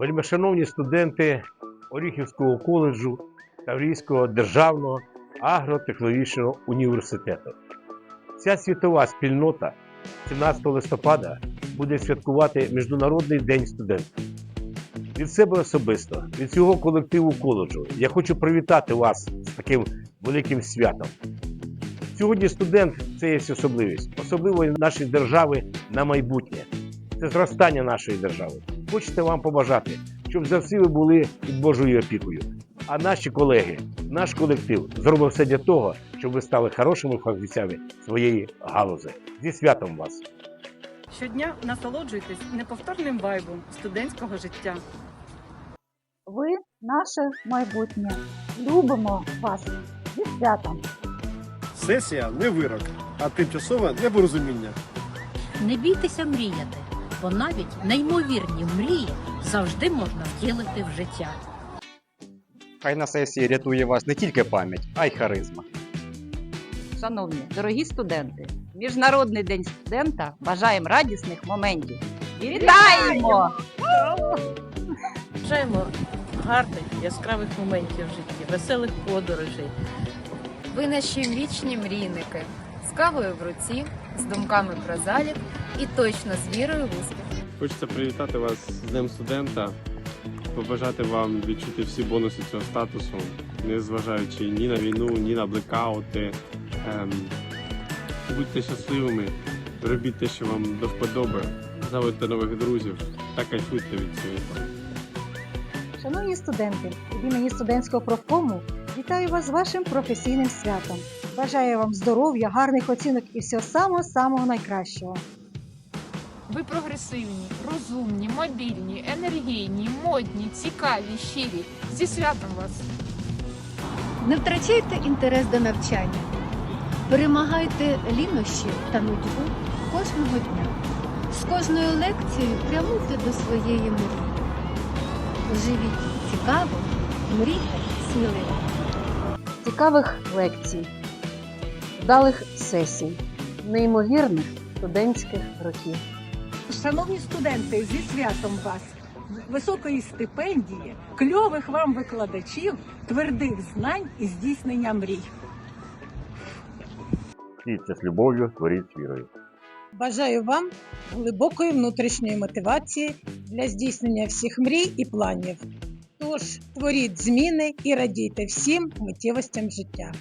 Вельмишановні студенти Оріхівського коледжу Таврійського державного агротехнологічного університету. Ця світова спільнота 17 листопада буде святкувати Міжнародний день студента. Від себе особисто, від цього колективу коледжу, я хочу привітати вас з таким великим святом. Сьогодні студент це є особливість, особливо нашої держави на майбутнє. Це зростання нашої держави. Хочете вам побажати, щоб завжди ви були під Божою опікою. А наші колеги, наш колектив зробив все для того, щоб ви стали хорошими фахівцями своєї галузи. Зі святом вас! Щодня насолоджуйтесь неповторним вайбом студентського життя. Ви наше майбутнє. Любимо вас зі святом. Сесія не вирок, а тимчасове непорозуміння. Не бійтеся мріяти, бо навіть неймовірні мрії завжди можна втілити в життя. Хай на сесії рятує вас не тільки пам'ять, а й харизма. Шановні, дорогі студенти, Міжнародний день студента бажаємо радісних моментів. Вітаємо! Бажаємо гарних, яскравих моментів в житті, веселих подорожей. Ви наші вічні мрійники з кавою в руці, з думками про залік і точно з вірою в успіх. Хочеться привітати вас з Днем студента, побажати вам відчути всі бонуси цього статусу, не зважаючи ні на війну, ні на блекаути. Ем, будьте щасливими, робіть те, що вам до вподоби, заводьте нових друзів та кайфуйте від цього. Шановні студенти, від імені студентського профкому вітаю вас з вашим професійним святом. Бажаю вам здоров'я, гарних оцінок і всього самого-самого найкращого. Ви прогресивні, розумні, мобільні, енергійні, модні, цікаві, щирі. Зі святом вас! Не втрачайте інтерес до навчання. Перемагайте лінощі та нудьгу кожного дня. З кожною лекцією прямуйте до своєї мрії. Живіть цікаво, мрійте сміливо. Цікавих лекцій, вдалих сесій, неймовірних студентських років. Шановні студенти, зі святом вас! Високої стипендії, кльових вам викладачів, твердих знань і здійснення мрій. Слідце з любов'ю, творіть з вірою. Бажаю вам глибокої внутрішньої мотивації для здійснення всіх мрій і планів. Тож творіть зміни і радійте всім миттєвостям життя.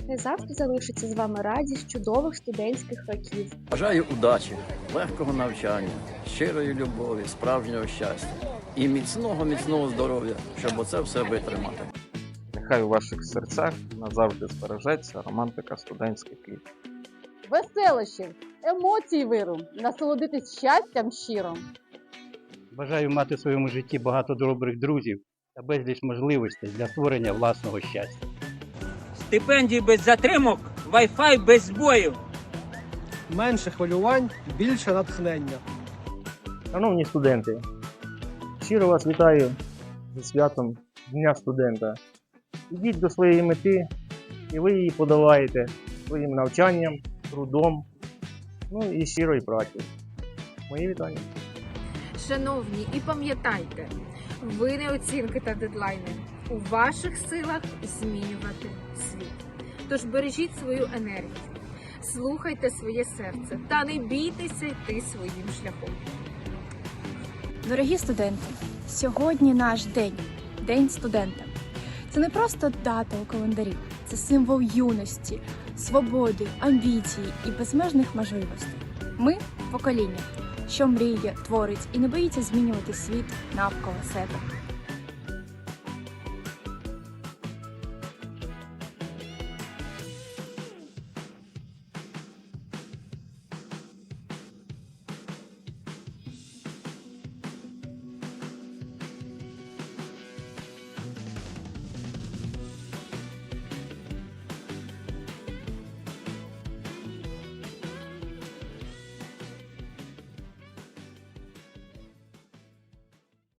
Нехай завжди залишиться з вами радість чудових студентських років. Бажаю удачі, легкого навчання, щирої любові, справжнього щастя і міцного, міцного здоров'я, щоб оце все витримати. Нехай у ваших серцях назавжди збережеться романтика студентських літ. Веселощів, емоцій виру, насолодитись щастям щиром. Бажаю мати в своєму житті багато добрих друзів та безліч можливостей для створення власного щастя. Стипендії без затримок, вай-фай без збоїв. Менше хвилювань, більше натхнення. Шановні студенти, щиро вас вітаю зі святом Дня студента. Ідіть до своєї мети, і ви її подолаєте своїм навчанням, трудом, ну і щирою працею. Мої вітання. Шановні, і пам'ятайте, ви не оцінки та дедлайни. У ваших силах змінювати світ. Тож бережіть свою енергію, слухайте своє серце та не бійтеся йти своїм шляхом. Дорогі студенти, сьогодні наш день День студента. Це не просто дата у календарі, це символ юності, свободи, амбіції і безмежних можливостей. Ми покоління, що мріє, творить і не боїться змінювати світ навколо себе.